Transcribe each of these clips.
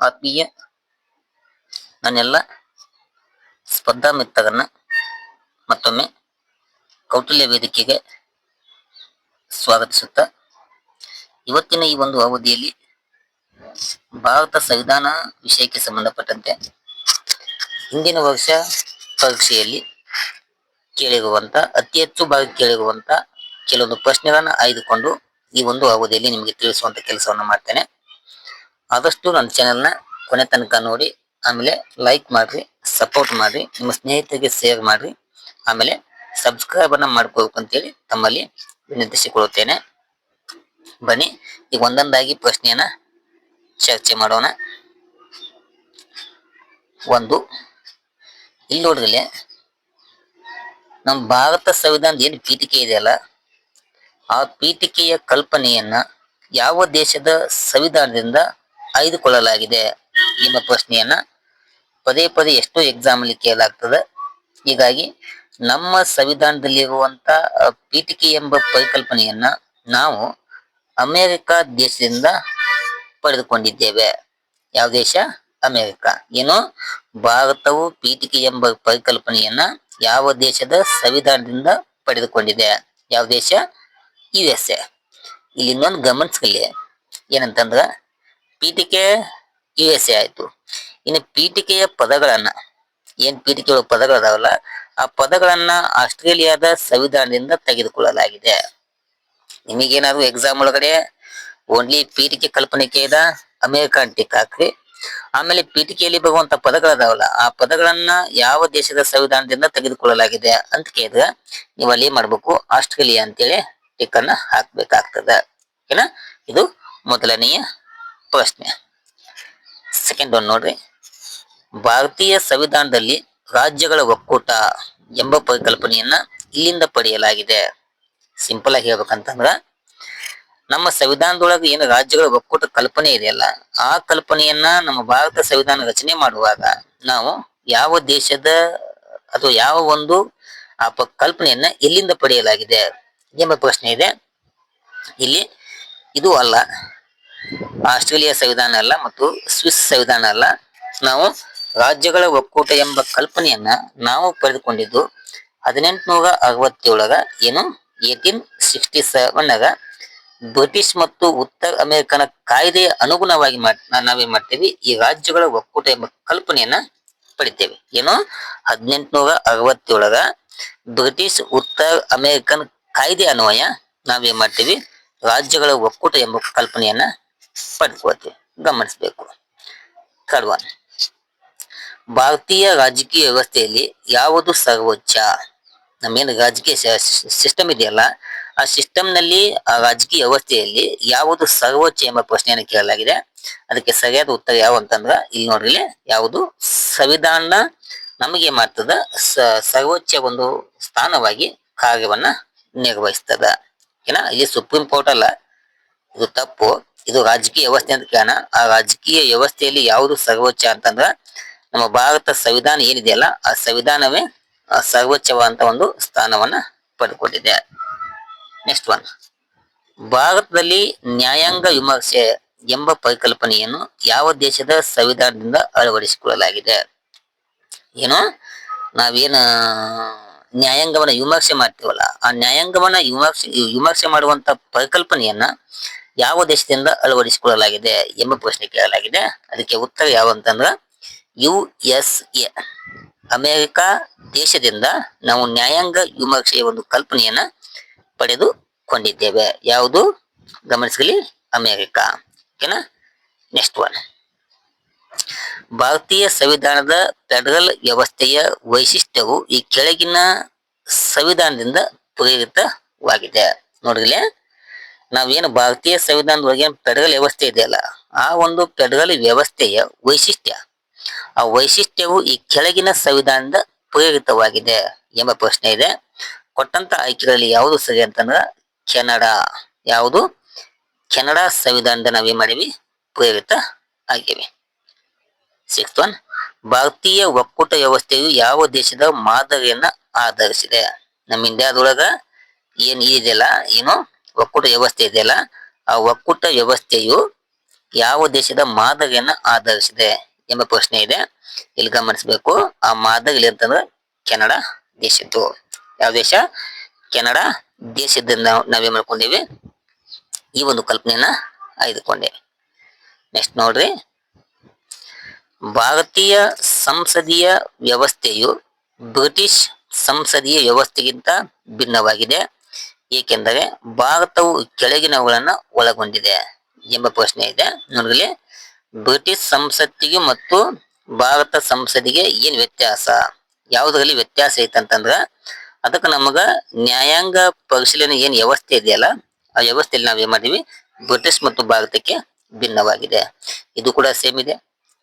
ಆತ್ಮೀಯ ನನ್ನೆಲ್ಲ ಸ್ಪರ್ಧಾ ಮತ್ತೊಮ್ಮೆ ಕೌಟಿಲ್ಯ ವೇದಿಕೆಗೆ ಸ್ವಾಗತಿಸುತ್ತಾ, ಇವತ್ತಿನ ಈ ಒಂದು ಅವಧಿಯಲ್ಲಿ ಭಾರತ ಸಂವಿಧಾನ ವಿಷಯಕ್ಕೆ ಸಂಬಂಧಪಟ್ಟಂತೆ ಹಿಂದಿನ ವರ್ಷ ಪರೀಕ್ಷೆಯಲ್ಲಿ ಕೇಳಿರುವಂತ, ಅತಿ ಹೆಚ್ಚು ಬಾರಿ ಕೇಳಿರುವಂತ ಕೆಲವೊಂದು ಪ್ರಶ್ನೆಗಳನ್ನ ಆಯ್ದುಕೊಂಡು ಈ ಒಂದು ಅವಧಿಯಲ್ಲಿ ನಿಮಗೆ ತಿಳಿಸುವಂತ ಕೆಲಸವನ್ನು ಮಾಡ್ತೇನೆ. ಆದಷ್ಟು ನನ್ನ ಚಾನೆಲ್ನ ಕೊನೆ ತನಕ ನೋಡಿ, ಆಮೇಲೆ ಲೈಕ್ ಮಾಡಿರಿ ಸಪೋರ್ಟ್ ಮಾಡಿರಿ, ನಿಮ್ಮ ಸ್ನೇಹಿತರಿಗೆ ಶೇರ್ ಮಾಡಿರಿ, ಆಮೇಲೆ ಸಬ್ಸ್ಕ್ರೈಬ್ ಅನ್ನ ಮಾಡ್ಕೋಬೇಕು ಅಂತೇಳಿ ತಮ್ಮಲ್ಲಿ ವಿನಂತಿಸಿಕೊಳ್ಳುತ್ತೇನೆ ಬನ್ನಿ, ಈಗ ಒಂದೊಂದಾಗಿ ಪ್ರಶ್ನೆಯನ್ನ ಚರ್ಚೆ ಮಾಡೋಣ. ಒಂದು, ಇಲ್ಲಿ ನೋಡ್ರಿ ನಮ್ಮ ಭಾರತ ಸಂವಿಧಾನದ ಏನು ಪೀಠಿಕೆ ಇದೆಯಲ್ಲ ಆ ಪೀಠಿಕೆಯ ಕಲ್ಪನೆಯನ್ನ ಯಾವ ದೇಶದ ಸಂವಿಧಾನದಿಂದ ಆಯ್ದುಕೊಳ್ಳಲಾಗಿದೆ ಎಂಬ ಪ್ರಶ್ನೆಯನ್ನ ಪದೇ ಪದೇ ಎಷ್ಟೋ ಎಕ್ಸಾಮ್ ಅಲ್ಲಿ ಕೇಳಲಾಗ್ತದೆ. ಹೀಗಾಗಿ ನಮ್ಮ ಸಂವಿಧಾನದಲ್ಲಿರುವಂತ ಪೀಠಿಕೆ ಎಂಬ ಪರಿಕಲ್ಪನೆಯನ್ನ ನಾವು ಅಮೆರಿಕ ದೇಶದಿಂದ ಪಡೆದುಕೊಂಡಿದ್ದೇವೆ. ಯಾವ ದೇಶ? ಅಮೆರಿಕ. ಏನು? ಭಾರತವು ಪೀಠಿಕೆ ಎಂಬ ಪರಿಕಲ್ಪನೆಯನ್ನ ಯಾವ ದೇಶದ ಸಂವಿಧಾನದಿಂದ ಪಡೆದುಕೊಂಡಿದೆ? ಯಾವ ದೇಶ? ಯು ಎಸ್ ಎ ಇಲ್ಲಿ ಇನ್ನೊಂದು ಗಮನಿಸ್ಕೊಳ್ಳಿ. ಏನಂತಂದ್ರ ಪೀಠಿಕೆ ಯು ಎಸ್ ಎ ಆಯ್ತು. ಇನ್ನು ಪೀಠಿಕೆಯ ಪದಗಳನ್ನ, ಏನ್ ಪದಗಳು ಪದಗಳದಾವಲ್ಲ, ಆ ಪದಗಳನ್ನ ಆಸ್ಟ್ರೇಲಿಯಾದ ಸಂವಿಧಾನದಿಂದ ತೆಗೆದುಕೊಳ್ಳಲಾಗಿದೆ. ನಿಮಗೇನಾದ್ರು ಎಕ್ಸಾಮ್ ಒಳಗಡೆ ಓನ್ಲಿ ಪೀಠಿಕೆ ಕಲ್ಪನೆಕೆ ಇದ ಅಮೇರಿಕನ್ ಟಿಕ್ ಹಾಕ್ರಿ. ಆಮೇಲೆ ಪೀಠಿಕೆಯಲ್ಲಿ ಬರುವಂತ ಪದಗಳದಾವಲ್ಲ, ಆ ಪದಗಳನ್ನ ಯಾವ ದೇಶದ ಸಂವಿಧಾನದಿಂದ ತೆಗೆದುಕೊಳ್ಳಲಾಗಿದೆ ಅಂತ ಕೇಳಿದ್ರೆ ನೀವು ಅಲ್ಲಿ ಏನ್ ಮಾಡ್ಬೇಕು, ಆಸ್ಟ್ರೇಲಿಯಾ ಅಂತೇಳಿ ಟಿಕ್ ಅನ್ನ ಹಾಕ್ಬೇಕಾಗ್ತದ. ಓಕೆನಾ ಇದು ಮೊದಲನೆಯ ಪ್ರಶ್ನೆ. ಸೆಕೆಂಡ್ ಒನ್ ನೋಡ್ರಿ. ಭಾರತೀಯ ಸಂವಿಧಾನದಲ್ಲಿ ರಾಜ್ಯಗಳ ಒಕ್ಕೂಟ ಎಂಬ ಪರಿಕಲ್ಪನೆಯನ್ನ ಇಲ್ಲಿಂದ ಪಡೆಯಲಾಗಿದೆ. ಸಿಂಪಲ್ ಆಗಿ ಹೇಳ್ಬೇಕಂತಂದ್ರ, ನಮ್ಮ ಸಂವಿಧಾನದೊಳಗೆ ಏನು ರಾಜ್ಯಗಳ ಒಕ್ಕೂಟ ಕಲ್ಪನೆ ಇದೆಯಲ್ಲ ಆ ಕಲ್ಪನೆಯನ್ನ ನಮ್ಮ ಭಾರತ ಸಂವಿಧಾನ ರಚನೆ ಮಾಡುವಾಗ ನಾವು ಯಾವ ದೇಶದ ಅಥವಾ ಯಾವ ಒಂದು, ಆ ಕಲ್ಪನೆಯನ್ನ ಎಲ್ಲಿಂದ ಪಡೆಯಲಾಗಿದೆ ಎಂಬ ಪ್ರಶ್ನೆ ಇದೆ. ಇಲ್ಲಿ ಇದು ಅಲ್ಲ. ಆಸ್ಟ್ರೇಲಿಯಾ ಸಂವಿಧಾನ ಅಲ್ಲ ಮತ್ತು ಸ್ವಿಸ್ ಸಂವಿಧಾನ ಅಲ್ಲ. ನಾವು ರಾಜ್ಯಗಳ ಒಕ್ಕೂಟ ಎಂಬ ಕಲ್ಪನೆಯನ್ನ ನಾವು ಪಡೆದುಕೊಂಡಿದ್ದು ಹದಿನೆಂಟುನೂರ ಅರವತ್ತೇಳರ ಏನು? ಏಟೀನ್ ಸಿಕ್ಸ್ಟಿ ಸೆವೆನ್ ಬ್ರಿಟಿಷ್ ಮತ್ತು ಉತ್ತರ ಅಮೆರಿಕನ ಕಾಯ್ದೆಯ ಅನುಗುಣವಾಗಿ ನಾವೇನ್ ಮಾಡ್ತೇವೆ. ಈ ರಾಜ್ಯಗಳ ಒಕ್ಕೂಟ ಎಂಬ ಕಲ್ಪನೆಯನ್ನ ಪಡಿತೇವೆ ಏನು? ಹದಿನೆಂಟುನೂರ ಅರವತ್ತೇಳಗ ಬ್ರಿಟಿಷ್ ಉತ್ತರ ಅಮೆರಿಕನ್ ಕಾಯ್ದೆ ಅನ್ವಯ ನಾವೇನ್ ಮಾಡ್ತೀವಿ. ರಾಜ್ಯಗಳ ಒಕ್ಕೂಟ ಎಂಬ ಕಲ್ಪನೆಯನ್ನ ಪಡ್ಕೊಳ್ತೀವಿ ಗಮನಿಸಬೇಕು. ಥರ್ಡ್ ಒನ್ ಭಾರತೀಯ ರಾಜಕೀಯ ವ್ಯವಸ್ಥೆಯಲ್ಲಿ ಯಾವುದು ಸರ್ವೋಚ್ಚ? ನಮ್ಮೇನು ರಾಜಕೀಯ ಸಿಸ್ಟಮ್ ಇದೆಯಲ್ಲ, ಆ ಸಿಸ್ಟಮ್ನಲ್ಲಿ ಆ ರಾಜಕೀಯ ವ್ಯವಸ್ಥೆಯಲ್ಲಿ ಯಾವುದು ಸರ್ವೋಚ್ಚ ಎಂಬ ಪ್ರಶ್ನೆಯನ್ನು ಕೇಳಲಾಗಿದೆ. ಅದಕ್ಕೆ ಸರಿಯಾದ ಉತ್ತರ ಯಾವ ಅಂತಂದ್ರ ಇಲ್ಲಿ ನೋಡ್ರಿ, ಯಾವುದು ಸಂವಿಧಾನ ನಮಗೆ ಮಾಡ್ತದ ಸರ್ವೋಚ್ಚ ಒಂದು ಸ್ಥಾನವಾಗಿ ಕಾರ್ಯವನ್ನ ನಿರ್ವಹಿಸ್ತದ. ಏನ, ಇಲ್ಲಿ ಸುಪ್ರೀಂ ಕೋರ್ಟ್ ಅಲ್ಲ, ಇದು ತಪ್ಪು. ಇದು ರಾಜಕೀಯ ವ್ಯವಸ್ಥೆ ಅಂತ ಕಾರಣ ಆ ರಾಜಕೀಯ ವ್ಯವಸ್ಥೆಯಲ್ಲಿ ಯಾವುದು ಸರ್ವೋಚ್ಚ ಅಂತಂದ್ರ ನಮ್ಮ ಭಾರತ ಸಂವಿಧಾನ ಏನಿದೆಯಲ್ಲ ಆ ಸಂವಿಧಾನವೇ ಸರ್ವೋಚ್ಚವಾದಂತ ಒಂದು ಸ್ಥಾನವನ್ನ ಪಡೆದುಕೊಂಡಿದೆ. ನೆಕ್ಸ್ಟ್ ಒನ್ ಭಾರತದಲ್ಲಿ ನ್ಯಾಯಾಂಗ ವಿಮರ್ಶೆ ಎಂಬ ಪರಿಕಲ್ಪನೆಯನ್ನು ಯಾವ ದೇಶದ ಸಂವಿಧಾನದಿಂದ ಅಳವಡಿಸಿಕೊಳ್ಳಲಾಗಿದೆ? ಏನು? ನಾವೇನು ನ್ಯಾಯಾಂಗವನ್ನ ವಿಮರ್ಶೆ ಮಾಡ್ತೀವಲ್ಲ, ಆ ನ್ಯಾಯಾಂಗವನ್ನ ವಿಮರ್ಶೆ ವಿಮರ್ಶೆ ಮಾಡುವಂತ ಪರಿಕಲ್ಪನೆಯನ್ನ ಯಾವ ದೇಶದಿಂದ ಅಳವಡಿಸಿಕೊಳ್ಳಲಾಗಿದೆ ಎಂಬ ಪ್ರಶ್ನೆ ಕೇಳಲಾಗಿದೆ. ಅದಕ್ಕೆ ಉತ್ತರ ಯಾವ ಅಂತಂದ್ರ, ಯು ಎಸ್ ಎ. ಅಮೆರಿಕ ದೇಶದಿಂದ ನಾವು ನ್ಯಾಯಾಂಗ ವಿಮರ್ಶೆಯ ಒಂದು ಕಲ್ಪನೆಯನ್ನ ಪಡೆದುಕೊಂಡಿದ್ದೇವೆ. ಯಾವುದು? ಗಮನಿಸಲಿ ಅಮೆರಿಕ. ಓಕೆನಾ? ನೆಕ್ಸ್ಟ್ ಒನ್ ಭಾರತೀಯ ಸಂವಿಧಾನದ ಫೆಡರಲ್ ವ್ಯವಸ್ಥೆಯ ವೈಶಿಷ್ಟ್ಯವು ಈ ಕೆಳಗಿನ ಸಂವಿಧಾನದಿಂದ ಪ್ರೇರಿತವಾಗಿದೆ. ನೋಡ್ರಿಲೆ ನಾವೇನು ಭಾರತೀಯ ಸಂವಿಧಾನದ ಒಳಗೆ ಫೆಡರಲ್ ವ್ಯವಸ್ಥೆ ಇದೆಯಲ್ಲ, ಆ ಒಂದು ಫೆಡರಲ್ ವ್ಯವಸ್ಥೆಯ ವೈಶಿಷ್ಟ್ಯ, ಆ ವೈಶಿಷ್ಟ್ಯವು ಈ ಕೆಳಗಿನ ಸಂವಿಧಾನದ ಪ್ರೇರಿತವಾಗಿದೆ ಎಂಬ ಪ್ರಶ್ನೆ ಇದೆ. ಕೊಟ್ಟಂತ ಆಯ್ಕೆಗಳಲ್ಲಿ ಯಾವುದು ಸರಿ ಅಂತಂದ್ರೆ ಕೆನಡಾ, ಯಾವುದು? ಕೆನಡಾ ಸಂವಿಧಾನದ ನಾವೇನ್ ಮಾಡಿವಿ? ಪ್ರೇರಿತ ಆಗಿವೆ. ಸಿಕ್ಸ್ ಒನ್ ಭಾರತೀಯ ಒಕ್ಕೂಟ ವ್ಯವಸ್ಥೆಯು ಯಾವ ದೇಶದ ಮಾದರಿಯನ್ನ ಆಧರಿಸಿದೆ? ನಮ್ಮ ಇಂಡಿಯಾದೊಳಗ ಏನ್ ಇದೆಯಲ್ಲ ಏನು? ಒಕ್ಕೂಟ ವ್ಯವಸ್ಥೆ ಇದೆಯಲ್ಲ, ಆ ಒಕ್ಕೂಟ ವ್ಯವಸ್ಥೆಯು ಯಾವ ದೇಶದ ಮಾದರಿಯನ್ನ ಆಧರಿಸಿದೆ ಎಂಬ ಪ್ರಶ್ನೆ ಇದೆ. ಇಲ್ಲಿ ಗಮನಿಸಬೇಕು, ಆ ಮಾದರಿ ಅಂತಂದ್ರೆ ಕೆನಡಾ ದೇಶದ್ದು. ಯಾವ ದೇಶ? ಕೆನಡಾ ದೇಶದಿಂದ ನಾವು ನಾವೇನ್ ಮಾಡ್ಕೊಂಡಿವಿ? ಈ ಒಂದು ಕಲ್ಪನೆಯನ್ನ ಆಯ್ದುಕೊಂಡೆ. ನೆಕ್ಸ್ಟ್ ನೋಡ್ರಿ. ಭಾರತೀಯ ಸಂಸದೀಯ ವ್ಯವಸ್ಥೆಯು ಬ್ರಿಟಿಷ್ ಸಂಸದೀಯ ವ್ಯವಸ್ಥೆಗಿಂತ ಭಿನ್ನವಾಗಿದೆ. ಏಕೆಂದರೆ ಭಾರತವು ಕೆಳಗಿನವುಗಳನ್ನು ಒಳಗೊಂಡಿದೆ ಎಂಬ ಪ್ರಶ್ನೆ ಇದೆ. ನೋಡಲಿ ಬ್ರಿಟಿಷ್ ಸಂಸತ್ತಿಗೆ ಮತ್ತು ಭಾರತ ಸಂಸದಿಗೆ ಏನ್ ವ್ಯತ್ಯಾಸ? ಯಾವುದರಲ್ಲಿ ವ್ಯತ್ಯಾಸ ಐತಂತಂದ್ರ ಅದಕ್ಕೆ ನಮಗ ನ್ಯಾಯಾಂಗ ಪರಿಶೀಲನೆ ಏನ್ ವ್ಯವಸ್ಥೆ ಇದೆಯಲ್ಲ, ಆ ವ್ಯವಸ್ಥೆಯಲ್ಲಿ ನಾವ್ ಏನ್ ಮಾಡಿವಿ ಬ್ರಿಟಿಷ್ ಮತ್ತು ಭಾರತಕ್ಕೆ ಭಿನ್ನವಾಗಿದೆ. ಇದು ಕೂಡ ಸೇಮ್ ಇದೆ,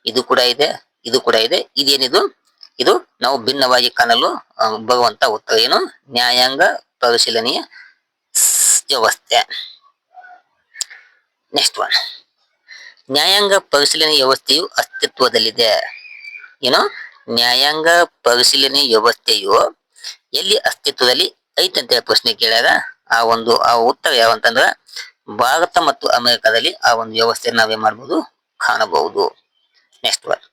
ಇದು ಕೂಡ ಇದೆ, ಇದು ಕೂಡ ಇದೆ. ಇದೇನಿದು? ಇದು ನಾವು ಭಿನ್ನವಾಗಿ ಕಾಣಲು ಬರುವಂತ ಉತ್ತರ ಏನು? ನ್ಯಾಯಾಂಗ ಪರಿಶೀಲನೆಯ ವ್ಯವಸ್ಥೆ. ನೆಕ್ಸ್ಟ್ ಒನ್ ನ್ಯಾಯಾಂಗ ಪರಿಶೀಲನೆ ವ್ಯವಸ್ಥೆಯು ಅಸ್ತಿತ್ವದಲ್ಲಿದೆ. ಏನು? ನ್ಯಾಯಾಂಗ ಪರಿಶೀಲನೆ ವ್ಯವಸ್ಥೆಯು ಎಲ್ಲಿ ಅಸ್ತಿತ್ವದಲ್ಲಿ ಐತಂತ ಹೇಳಿ ಪ್ರಶ್ನೆ ಕೇಳ್ಯಾರ? ಆ ಒಂದು, ಆ ಉತ್ತರ ಯಾವಂತಂದ್ರ ಭಾರತ ಮತ್ತು ಅಮೆರಿಕದಲ್ಲಿ ಆ ಒಂದು ವ್ಯವಸ್ಥೆಯನ್ನು ನಾವೇ ಮಾಡಬಹುದು ಕಾಣಬಹುದು. ನೆಕ್ಸ್ಟ್ ಒನ್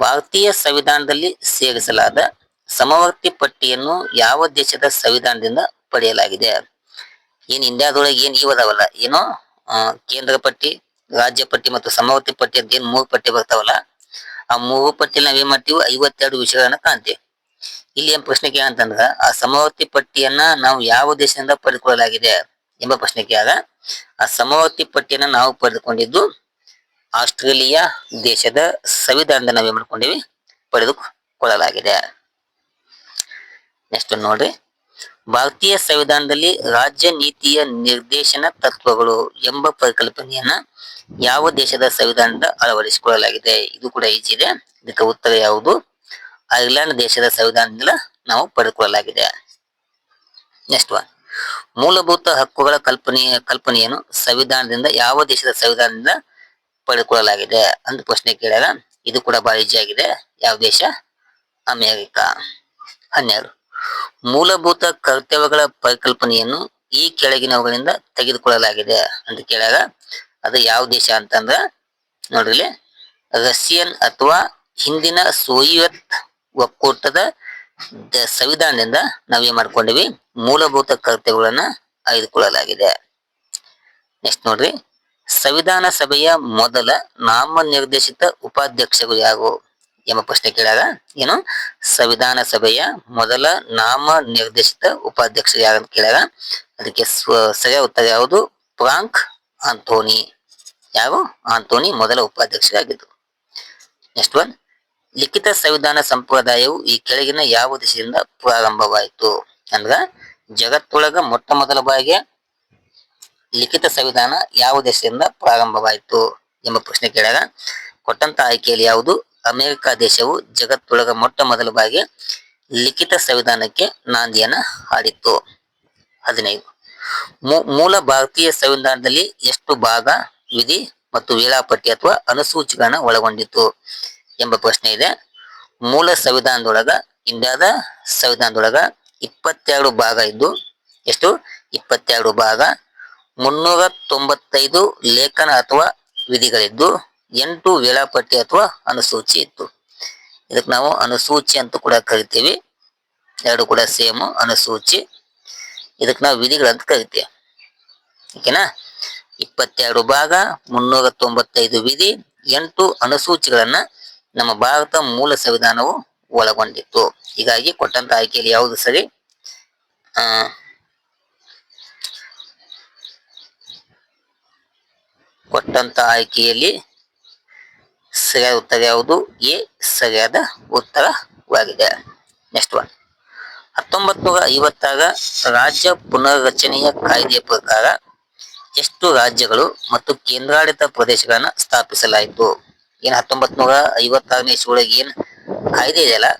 ಭಾರತೀಯ ಸಂವಿಧಾನದಲ್ಲಿ ಸೇರಿಸಲಾದ ಸಮವರ್ತಿ ಪಟ್ಟಿಯನ್ನು ಯಾವ ದೇಶದ ಸಂವಿಧಾನದಿಂದ ಪಡೆಯಲಾಗಿದೆ? ಏನ್ ಇಂಡಿಯಾದೊಳಗೆ ಏನ್ ಇವದಾವಲ್ಲ ಏನೋ ಏನು ಕೇಂದ್ರ ಪಟ್ಟಿ, ರಾಜ್ಯ ಪಟ್ಟಿ ಮತ್ತು ಸಮವರ್ತಿ ಪಟ್ಟಿ ಅಂತ ಏನ್ ಮೂರು ಪಟ್ಟಿ ಬರ್ತಾವಲ್ಲ, ಆ ಮೂರು ಪಟ್ಟಿಯಲ್ಲಿ ನಾವ್ ಏನ್ ಮಾಡ್ತೀವಿ? ಐವತ್ತೆರಡು ವಿಷಯಗಳನ್ನ ಕಾಣ್ತೀವಿ. ಇಲ್ಲಿ ಏನ್ ಪ್ರಶ್ನೆ ಕೇಳಂತಂದ್ರ ಆ ಸಮವರ್ತಿ ಪಟ್ಟಿಯನ್ನ ನಾವು ಯಾವ ದೇಶದಿಂದ ಪಡೆದುಕೊಳ್ಳಲಾಗಿದೆ ಎಂಬ ಪ್ರಶ್ನೆ ಕೇಳ ಆ ಸಮವರ್ತಿ ಪಟ್ಟಿಯನ್ನ ನಾವು ಪಡೆದುಕೊಂಡಿದ್ದು ಆಸ್ಟ್ರೇಲಿಯಾ ದೇಶದ ಸಂವಿಧಾನದ ನಾವೇನ್ ಮಾಡ್ಕೊಂಡಿವಿ? ಪಡೆದುಕೊಳ್ಳಲಾಗಿದೆ. ನೆಕ್ಸ್ಟ್ ನೋಡ್ರಿ. ಭಾರತೀಯ ಸಂವಿಧಾನದಲ್ಲಿ ರಾಜ್ಯ ನೀತಿಯ ನಿರ್ದೇಶನ ತತ್ವಗಳು ಎಂಬ ಪರಿಕಲ್ಪನೆಯನ್ನ ಯಾವ ದೇಶದ ಸಂವಿಧಾನದ ಅಳವಡಿಸಿಕೊಳ್ಳಲಾಗಿದೆ? ಇದು ಕೂಡ ಈಜಿದೆ ಇದಕ್ಕೆ ಉತ್ತರ ಯಾವುದು? ಐರ್ಲೆಂಡ್ ದೇಶದ ಸಂವಿಧಾನದಿಂದ ನಾವು ಪಡೆದುಕೊಳ್ಳಲಾಗಿದೆ. ನೆಕ್ಸ್ಟ್ ಒನ್ ಮೂಲಭೂತ ಹಕ್ಕುಗಳ ಕಲ್ಪನೆ, ಕಲ್ಪನೆಯನ್ನು ಸಂವಿಧಾನದಿಂದ, ಯಾವ ದೇಶದ ಸಂವಿಧಾನದಿಂದ ಪಡೆದುಕೊಳ್ಳಲಾಗಿದೆ ಅಂತ ಪ್ರಶ್ನೆ ಕೇಳಿದಾಗ ಇದು ಕೂಡ ಬಹಳ ಆಗಿದೆ. ಯಾವ ದೇಶ? ಅಮೆರಿಕ. ಹನ್ನೆರಡು. ಮೂಲಭೂತ ಕರ್ತವ್ಯಗಳ ಪರಿಕಲ್ಪನೆಯನ್ನು ಈ ಕೆಳಗಿನವುಗಳಿಂದ ತೆಗೆದುಕೊಳ್ಳಲಾಗಿದೆ ಅಂತ ಕೇಳಾಗ ಅದು ಯಾವ ದೇಶ ಅಂತಂದ್ರ, ನೋಡ್ರಿ ರಷ್ಯನ್ ಅಥವಾ ಹಿಂದಿನ ಸೋವಿಯತ್ ಒಕ್ಕೂಟದ ಸಂವಿಧಾನದಿಂದ ನಾವೇ ಮಾಡ್ಕೊಂಡಿವಿ. ಮೂಲಭೂತ ಕರ್ತವ್ಯಗಳನ್ನ ಆಯ್ದುಕೊಳ್ಳಲಾಗಿದೆ. ನೆಕ್ಸ್ಟ್ ನೋಡ್ರಿ. ಸಂವಿಧಾನ ಸಭೆಯ ಮೊದಲ ನಾಮನಿರ್ದೇಶಿತ ಉಪಾಧ್ಯಕ್ಷರು ಯಾರು? ಎಂಬ ಪ್ರಶ್ನೆ ಕೇಳಾಗ ಏನು? ಸಂವಿಧಾನ ಸಭೆಯ ಮೊದಲ ನಾಮ ನಿರ್ದೇಶಿತ ಉಪಾಧ್ಯಕ್ಷ ಯಾರು ಅಂತ ಕೇಳಾಗ ಅದಕ್ಕೆ ಸರಿಯಾದ ಉತ್ತರ ಯಾವುದು? Frank Anthony. ಯಾವ ಆಂಥೋನಿ ಮೊದಲ ಉಪಾಧ್ಯಕ್ಷರಾಗಿದ್ದು. Next one. ಲಿಖಿತ ಸಂವಿಧಾನ ಸಂಪ್ರದಾಯವು ಈ ಕೆಳಗಿನ ಯಾವ ದೇಶದಿಂದ ಪ್ರಾರಂಭವಾಯಿತು? ಅಂದ್ರ, ಜಗತ್ತೊಳಗ ಮೊಟ್ಟ ಮೊದಲ ಬಾರಿಗೆ ಲಿಖಿತ ಸಂವಿಧಾನ ಯಾವ ದೇಶದಿಂದ ಪ್ರಾರಂಭವಾಯಿತು? ಎಂಬ ಪ್ರಶ್ನೆ ಕೇಳಿದಾಗ ಕೊಟ್ಟಂತ ಆಯ್ಕೆಯಲ್ಲಿ ಯಾವುದು? ಅಮೆರಿಕ ದೇಶವು ಜಗತ್ತೊಳಗ ಮೊಟ್ಟ ಮೊದಲ ಬಾರಿಗೆ ಲಿಖಿತ ಸಂವಿಧಾನಕ್ಕೆ ನಾಂದಿಯನ್ನ ಹಾಡಿತ್ತು. ಹದಿನೈದು. ಮೂಲ ಭಾರತೀಯ ಸಂವಿಧಾನದಲ್ಲಿ ಎಷ್ಟು ಭಾಗ, ವಿಧಿ ಮತ್ತು ವೇಳಾಪಟ್ಟಿ ಅಥವಾ ಅನುಸೂಚಿಗಳನ್ನ ಒಳಗೊಂಡಿತ್ತು ಎಂಬ ಪ್ರಶ್ನೆ ಇದೆ. ಮೂಲ ಸಂವಿಧಾನದೊಳಗ ಇಂಡಿಯಾದ ಸಂವಿಧಾನದೊಳಗ ಇಪ್ಪತ್ತೆರಡು ಭಾಗ ಇದ್ದು, ಎಷ್ಟು? ಇಪ್ಪತ್ತೆರಡು ಭಾಗ. ಮುನ್ನೂರ ತೊಂಬತ್ತೈದು ಲೇಖನ ಅಥವಾ ವಿಧಿಗಳಿದ್ದು ಎಂಟು ವೇಳಾಪಟ್ಟಿ ಅಥವಾ ಅನುಸೂಚಿ ಇತ್ತು. ಇದಕ್ಕೆ ನಾವು ಅನುಸೂಚಿ ಅಂತ ಕೂಡ ಕರಿತೀವಿ. ಎರಡು ಕೂಡ ಸೇಮ್ ಅನುಸೂಚಿ. ಇದಕ್ಕೆ ನಾವು ವಿಧಿಗಳಂತ ಕರಿತೀವಿ. ಓಕೆನಾ? ಇಪ್ಪತ್ತೆರಡು ಭಾಗ, ಮುನ್ನೂರ ತೊಂಬತ್ತೈದು ವಿಧಿ, ಎಂಟು ಅನುಸೂಚಿಗಳನ್ನ ನಮ್ಮ ಭಾರತ ಮೂಲ ಸಂವಿಧಾನವು ಒಳಗೊಂಡಿತ್ತು. ಹೀಗಾಗಿ ಕೊಟ್ಟಂತ ಆಯ್ಕೆಯಲ್ಲಿ ಯಾವುದು ಸರಿ? ಆ, ಕೊಟ್ಟಂತ ಆಯ್ಕೆಯಲ್ಲಿ ಸರಿಯಾದ ಉತ್ತರ ಯಾವುದು? ಎ ಸರಿಯಾದ ಉತ್ತರವಾಗಿದೆ. ನೆಕ್ಸ್ಟ್ ಒನ್ ಹತ್ತೊಂಬತ್ ನೂರ ಐವತ್ತಾಗ ರಾಜ್ಯ ಪುನರ್ರಚನೆಯ ಕಾಯ್ದೆಯ ಪ್ರಕಾರ ಎಷ್ಟು ರಾಜ್ಯಗಳು ಮತ್ತು ಕೇಂದ್ರಾಡಳಿತ ಪ್ರದೇಶಗಳನ್ನ ಸ್ಥಾಪಿಸಲಾಯಿತು? ಏನ್ ಹತ್ತೊಂಬತ್ ನೂರ ಐವತ್ತಾರನೇ ಇಸ್ವಿಯೊಳಗೆ ಏನ್ ಕಾಯ್ದೆ ಇದೆಯಲ್ಲ?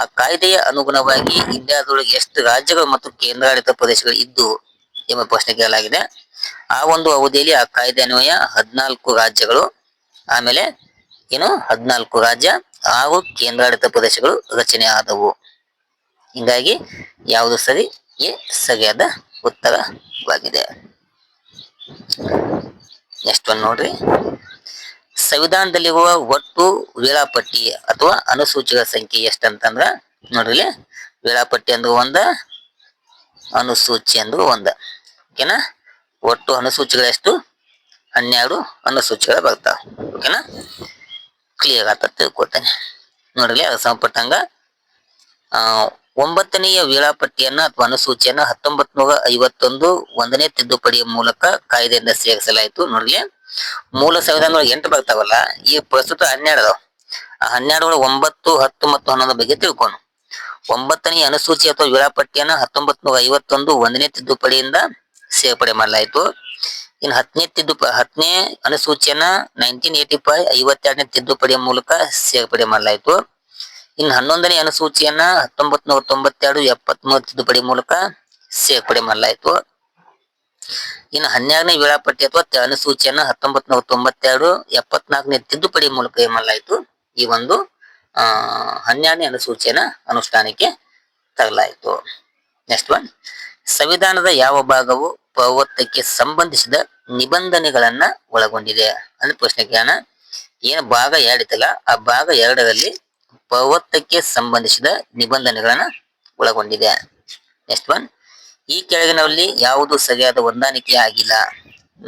ಆ ಕಾಯ್ದೆಯ ಅನುಗುಣವಾಗಿ ಇಂಡಿಯಾದೊಳಗೆ ಎಷ್ಟು ರಾಜ್ಯಗಳು ಮತ್ತು ಕೇಂದ್ರಾಡಳಿತ ಪ್ರದೇಶಗಳು ಇದ್ದು ಎಂಬ ಪ್ರಶ್ನೆ ಕೇಳಲಾಗಿದೆ. ಆ ಒಂದು ಅವಧಿಯಲ್ಲಿ ಆ ಕಾಯ್ದೆ ಅನ್ವಯ ಹದಿನಾಲ್ಕು ರಾಜ್ಯಗಳು, ಆಮೇಲೆ ಏನು ಹದಿನಾಲ್ಕು ರಾಜ್ಯ ಹಾಗೂ ಕೇಂದ್ರಾಡಳಿತ ಪ್ರದೇಶಗಳು ರಚನೆ ಆದವು. ಹಿಂಗಾಗಿ ಯಾವುದು ಸರಿ, ಎ ಸರಿಯಾದ ಉತ್ತರವಾಗಿದೆ. ನೆಕ್ಸ್ಟ್ ಒಂದು ನೋಡ್ರಿ. ಸಂವಿಧಾನದಲ್ಲಿರುವ ಒಟ್ಟು ವೇಳಾಪಟ್ಟಿ ಅಥವಾ ಅನುಸೂಚಿಗಳ ಸಂಖ್ಯೆ ಎಷ್ಟಂತಂದ್ರ, ನೋಡ್ರಿ ವೇಳಾಪಟ್ಟಿ ಅಂದ್ರೆ ಒಂದ, ಅನುಸೂಚಿ ಅಂದ್ರೆ ಒಂದ. ಓಕೆನಾ? ಒಟ್ಟು ಅನುಸೂಚಿಗಳು ಎಷ್ಟು ಹನ್ನೆರಡು ಅನುಸೂಚಿಗಳು ಬರ್ತಾವ. ಓಕೆನಾ? ಕ್ಲಿಯರ್ ಆತ ತಿಳ್ಕೊಳ್ತೇನೆ. ನೋಡ್ರಿ ಅದಕ್ಕೆ ಸಂಬಂಧಪಟ್ಟಂಗ ಒಂಬತ್ತನೆಯ ವೇಳಾಪಟ್ಟಿಯನ್ನ ಅಥವಾ ಅನುಸೂಚಿಯನ್ನ ಹತ್ತೊಂಬತ್ ನೂರ ಐವತ್ತೊಂದು ಒಂದನೇ ತಿದ್ದುಪಡಿಯ ಮೂಲಕ ಕಾಯ್ದೆಯಿಂದ ಸೇರಿಸಲಾಯಿತು ನೋಡ್ಲಿ ಮೂಲ ಸಂವಿಧಾನ ಎಂಟು ಬರ್ತಾವಲ್ಲ ಈ ಪ್ರಸ್ತುತ ಹನ್ನೆರಡು ಆ ಹನ್ನೆರಡು ಒಂಬತ್ತು, ಹತ್ತು ಮತ್ತು ಹನ್ನೊಂದು ಬಗ್ಗೆ ತಿಳ್ಕೊಂಡು ಒಂಬತ್ತನೇ ಅನುಸೂಚಿ ಅಥವಾ ವೇಳಾಪಟ್ಟಿಯನ್ನ ಹತ್ತೊಂಬತ್ ನೂರ ಐವತ್ತೊಂದು ಒಂದನೇ ತಿದ್ದುಪಡಿಯಿಂದ ಸೇರ್ಪಡೆ ಮಾಡಲಾಯಿತು. ಇನ್ನು ಹತ್ತನೇ ತಿದ್ದುಪಡಿ ಹತ್ತನೇ ಅನುಸೂಚಿಯನ್ನ ನೈನ್ಟೀನ್ ಏಟಿ ಫೈವ್ ಐವತ್ತೆರಡನೇ ತಿದ್ದುಪಡಿಯ ಮೂಲಕ ಸೇರ್ಪಡೆ ಮಾಡಲಾಯಿತು. ಇನ್ ಹನ್ನೊಂದನೇ ಅನುಸೂಚಿಯನ್ನ ಹತ್ತೊಂಬತ್ ನೂರ ತೊಂಬತ್ತೆರಡು, ಎಪ್ಪತ್ಮೂರು ತಿದ್ದುಪಡಿ ಮೂಲಕ ಸೇರ್ಪಡೆ ಮಾಡಲಾಯಿತು. ಇನ್ನು ಹನ್ನೆರಡನೇ ವೇಳಾಪಟ್ಟಿ ಅಥವಾ ಅನುಸೂಚಿಯನ್ನ ಹತ್ತೊಂಬತ್ ನೂರ ತೊಂಬತ್ತೆರಡು, ಎಪ್ಪತ್ನಾಲ್ಕನೇ ತಿದ್ದುಪಡಿ ಮೂಲಕ ಏನ್ ಮಾಡಲಾಯಿತು. ಈ ಒಂದು, ಆ, ಹನ್ನೆರಡನೇ ಅನುಸೂಚಿಯನ್ನ ಅನುಷ್ಠಾನಕ್ಕೆ ತರಲಾಯಿತು. ನೆಕ್ಸ್ಟ್ ಒನ್ ಸಂವಿಧಾನದ ಯಾವ ಭಾಗವು ಪೌರತ್ವಕ್ಕೆ ಸಂಬಂಧಿಸಿದ ನಿಬಂಧನೆಗಳನ್ನ ಒಳಗೊಂಡಿದೆ. ಅಂದ್ರೆ ಪ್ರಶ್ನೆ ಜ್ಞಾನ ಏನು ಭಾಗ ಎರಡಿತ್ತಲ್ಲ, ಆ ಭಾಗ ಎರಡರಲ್ಲಿ ಪೌರತ್ವಕ್ಕೆ ಸಂಬಂಧಿಸಿದ ನಿಬಂಧನೆಗಳನ್ನ ಒಳಗೊಂಡಿದೆ. ನೆಕ್ಸ್ಟ್ ಒನ್ ಈ ಕೆಳಗಿನಲ್ಲಿ ಯಾವುದು ಸರಿಯಾದ ಹೊಂದಾಣಿಕೆ ಆಗಿಲ್ಲ?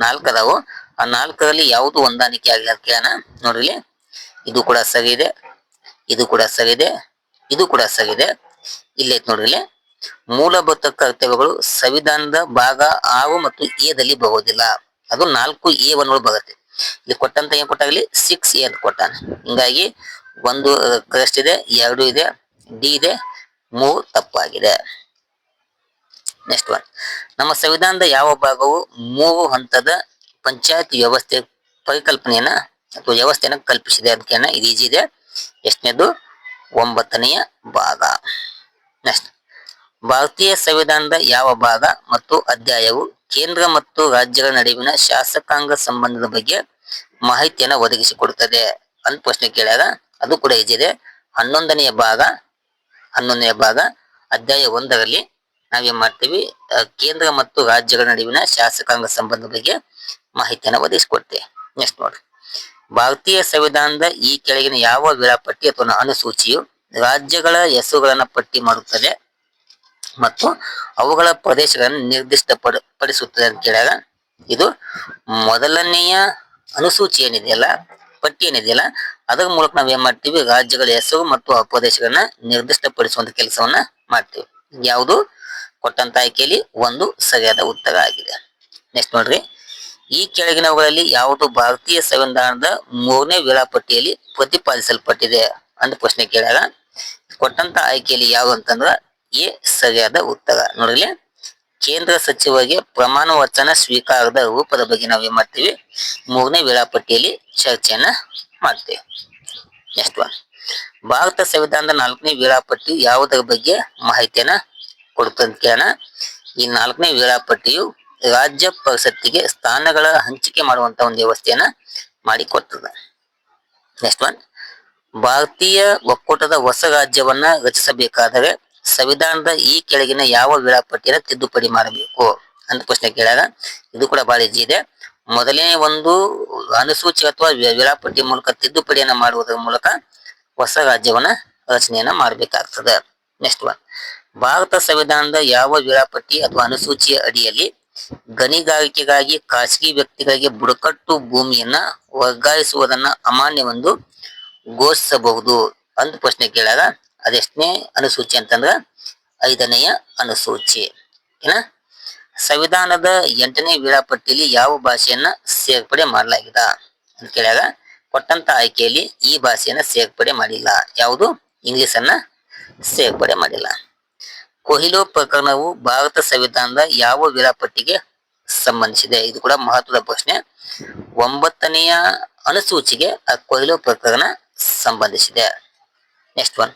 ನಾಲ್ಕದವು. ಆ ನಾಲ್ಕರಲ್ಲಿ ಯಾವುದು ಹೊಂದಾಣಿಕೆ ಆಗಿಲ್ಲ ಕೇಳೋಣ. ನೋಡ್ರಿ ಇದು ಕೂಡ ಸರಿ ಇದೆ ಇದು ಕೂಡ ಸರಿ ಇದೆ ಇದು ಕೂಡ ಸರಿ ಇದೆ ಇಲ್ಲೈತೆ ನೋಡ್ರಿ. ಮೂಲಭೂತ ಕರ್ತವ್ಯಗಳು ಸಂವಿಧಾನದ ಭಾಗ ಆವು ಮತ್ತು ಎದಲ್ಲಿ ಬರುವುದಿಲ್ಲ. ಅದು ನಾಲ್ಕು ಎ ಒನ್ ಬರುತ್ತೆ ಇಲ್ಲಿ ಕೊಟ್ಟಂತ ಏನ್ ಕೊಟ್ಟಾಗಲಿ? ಸಿಕ್ಸ್ ಎ ಅಂತ ಕೊಟ್ಟಾನೆ. ಹಿಂಗಾಗಿ ಒಂದು ಕ್ರೆಸ್ಟ್ ಇದೆ ಎರಡು ಇದೆ ಡಿ ಇದೆ, ಮೂರು ತಪ್ಪಾಗಿದೆ. ನೆಕ್ಸ್ಟ್ ಒನ್ ನಮ್ಮ ಸಂವಿಧಾನದ ಯಾವ ಭಾಗವು ಮೂರು ಹಂತದ ಪಂಚಾಯತ್ ವ್ಯವಸ್ಥೆ ಪರಿಕಲ್ಪನೆಯನ್ನ ಅಥವಾ ವ್ಯವಸ್ಥೆಯನ್ನ ಕಲ್ಪಿಸಿದೆ ಅಂತ ಇದು ಈಜಿ ಇದೆ. ಎಷ್ಟನೇದು? ಒಂಬತ್ತನೆಯ ಭಾಗ. ನೆಕ್ಸ್ಟ್ ಭಾರತೀಯ ಸಂವಿಧಾನದ ಯಾವ ಭಾಗ ಮತ್ತು ಅಧ್ಯಾಯವು ಕೇಂದ್ರ ಮತ್ತು ರಾಜ್ಯಗಳ ನಡುವಿನ ಶಾಸಕಾಂಗ ಸಂಬಂಧದ ಬಗ್ಗೆ ಮಾಹಿತಿಯನ್ನು ಒದಗಿಸಿಕೊಡುತ್ತದೆ? ಅಂತ ಪ್ರಶ್ನೆ ಕೇಳ್ಯಾಗ ಅದು ಕೂಡ ಇದೆ. ಹನ್ನೊಂದನೆಯ ಭಾಗ ಹನ್ನೊಂದನೆಯ ಭಾಗ, ಅಧ್ಯಾಯ ಒಂದರಲ್ಲಿ ನಾವೇನ್ ಮಾಡ್ತೀವಿ? ಕೇಂದ್ರ ಮತ್ತು ರಾಜ್ಯಗಳ ನಡುವಿನ ಶಾಸಕಾಂಗ ಸಂಬಂಧದ ಬಗ್ಗೆ ಮಾಹಿತಿಯನ್ನು ಒದಗಿಸಿಕೊಡ್ತೇವೆ. ನೆಕ್ಸ್ಟ್ ನೋಡ್ರಿ. ಭಾರತೀಯ ಸಂವಿಧಾನದ ಈ ಕೆಳಗಿನ ಯಾವ ವೇಳಾಪಟ್ಟಿ ಅಥವಾ ಅನುಸೂಚಿಯು ರಾಜ್ಯಗಳ ಹೆಸರುಗಳನ್ನ ಪಟ್ಟಿ ಮಾಡುತ್ತದೆ? ಮತ್ತು ಅವುಗಳ ಪ್ರದೇಶಗಳನ್ನು ನಿರ್ದಿಷ್ಟ ಪಡ ಪಡಿಸುತ್ತದೆ ಅಂತ ಕೇಳಿದಾಗ, ಇದು ಮೊದಲನೆಯ ಅನುಸೂಚಿ ಏನಿದೆಯಲ್ಲ ಪಟ್ಟಿ ಏನಿದೆಯಲ್ಲ ಅದರ ಮೂಲಕ ನಾವ್ ಏನ್ ಮಾಡ್ತೀವಿ, ರಾಜ್ಯಗಳ ಹೆಸರು ಮತ್ತು ಆ ಪ್ರದೇಶಗಳನ್ನ ನಿರ್ದಿಷ್ಟಪಡಿಸುವಂತ ಕೆಲಸವನ್ನ ಮಾಡ್ತೀವಿ. ಯಾವುದು ಕೊಟ್ಟಂತ ಆಯ್ಕೆಯಲ್ಲಿ ಒಂದು ಸರಿಯಾದ ಉತ್ತರ ಆಗಿದೆ. ನೆಕ್ಸ್ಟ್ ನೋಡ್ರಿ. ಈ ಕೆಳಗಿನವುಗಳಲ್ಲಿ ಯಾವುದು ಭಾರತೀಯ ಸಂವಿಧಾನದ ಮೂರನೇ ವೇಳಾಪಟ್ಟಿಯಲ್ಲಿ ಪ್ರತಿಪಾದಿಸಲ್ಪಟ್ಟಿದೆ ಅಂತ ಪ್ರಶ್ನೆ ಕೇಳಿದಾಗ, ಕೊಟ್ಟಂತ ಆಯ್ಕೆಯಲ್ಲಿ ಯಾವುದು ಅಂತಂದ್ರ ಎ ಸರಿಯಾದ ಉತ್ತರ. ನೋಡ್ರಿ ಕೇಂದ್ರ ಸಚಿವರಿಗೆ ಪ್ರಮಾಣ ವಚನ ಸ್ವೀಕಾರದ ರೂಪದ ಬಗ್ಗೆ ನಾವು ಏನ್ ಮಾಡ್ತೀವಿ? ಮೂರನೇ ವೇಳಾಪಟ್ಟಿಯಲ್ಲಿ ಚರ್ಚೆಯನ್ನ ಮಾಡ್ತೇವೆ. ನೆಕ್ಸ್ಟ್ ಒನ್ ಭಾರತ ಸಂವಿಧಾನದ ನಾಲ್ಕನೇ ವೇಳಾಪಟ್ಟಿ ಯಾವುದರ ಬಗ್ಗೆ ಮಾಹಿತಿಯನ್ನ ಕೊಡುತ್ತೆ ಈ ನಾಲ್ಕನೇ ವೇಳಾಪಟ್ಟಿಯು ರಾಜ್ಯ ಪರಿಷತ್ತಿಗೆ ಸ್ಥಾನಗಳ ಹಂಚಿಕೆ ಮಾಡುವಂತ ಒಂದು ವ್ಯವಸ್ಥೆಯನ್ನ ಮಾಡಿಕೊಡ್ತದೆ ನೆಕ್ಸ್ಟ್ ಒನ್ ಭಾರತೀಯ ಒಕ್ಕೂಟದ ಹೊಸ ರಾಜ್ಯವನ್ನ ರಚಿಸಬೇಕಾದರೆ ಸಂವಿಧಾನದ ಈ ಕೆಳಗಿನ ಯಾವ ವೇಳಾಪಟ್ಟಿಯನ್ನ ತಿದ್ದುಪಡಿ ಮಾಡಬೇಕು ಅಂತ ಪ್ರಶ್ನೆ ಕೇಳಾಗ ಇದು ಕೂಡ ಬಹಳ ಈಜಿ ಇದೆ. ಮೊದಲನೇ ಒಂದು ಅನುಸೂಚಿ ಅಥವಾ ವೇಳಾಪಟ್ಟಿ ಮೂಲಕ ತಿದ್ದುಪಡಿಯನ್ನ ಮಾಡುವುದರ ಮೂಲಕ ಹೊಸ ರಾಜ್ಯವನ್ನ ರಚನೆಯನ್ನ ಮಾಡಬೇಕಾಗ್ತದೆ. ನೆಕ್ಸ್ಟ್ ಒನ್ ಭಾರತ ಸಂವಿಧಾನದ ಯಾವ ವೇಳಾಪಟ್ಟಿ ಅಥವಾ ಅನುಸೂಚಿಯ ಅಡಿಯಲ್ಲಿ ಗಣಿಗಾರಿಕೆಗಾಗಿ ಖಾಸಗಿ ವ್ಯಕ್ತಿಗಳಿಗೆ ಬುಡಕಟ್ಟು ಭೂಮಿಯನ್ನ ವರ್ಗಾಯಿಸುವುದನ್ನ ಅಮಾನ್ಯವೆಂದು ಘೋಷಿಸಬಹುದು ಅಂತ ಪ್ರಶ್ನೆ ಕೇಳಾಗ ಅದೆಷ್ಟನೇ ಅನುಸೂಚಿ ಅಂತಂದ್ರ ಐದನೆಯ ಅನುಸೂಚಿ. ಏನ? ಸಂವಿಧಾನದ ಎಂಟನೇ ವೇಳಾಪಟ್ಟಿಯಲ್ಲಿ ಯಾವ ಭಾಷೆಯನ್ನ ಸೇರ್ಪಡೆ ಮಾಡಲಾಗಿದೆ ಅಂತ ಕೇಳಿದಾಗ ಕೊಟ್ಟಂತ ಆಯ್ಕೆಯಲ್ಲಿ ಈ ಭಾಷೆಯನ್ನ ಸೇರ್ಪಡೆ ಮಾಡಿಲ್ಲ. ಯಾವುದು? ಇಂಗ್ಲಿಷ್ ಅನ್ನ ಸೇರ್ಪಡೆ ಮಾಡಿಲ್ಲ. ಕೊಹಿಲೋ ಪ್ರಕರಣವು ಭಾರತ ಸಂವಿಧಾನದ ಯಾವ ವೇಳಾಪಟ್ಟಿಗೆ ಸಂಬಂಧಿಸಿದೆ? ಇದು ಕೂಡ ಮಹತ್ವದ ಪ್ರಶ್ನೆ. ಒಂಬತ್ತನೆಯ ಅನುಸೂಚಿಗೆ ಆ ಕೊಹಿಲೋ ಪ್ರಕರಣ ಸಂಬಂಧಿಸಿದೆ. ನೆಕ್ಸ್ಟ್ ಒನ್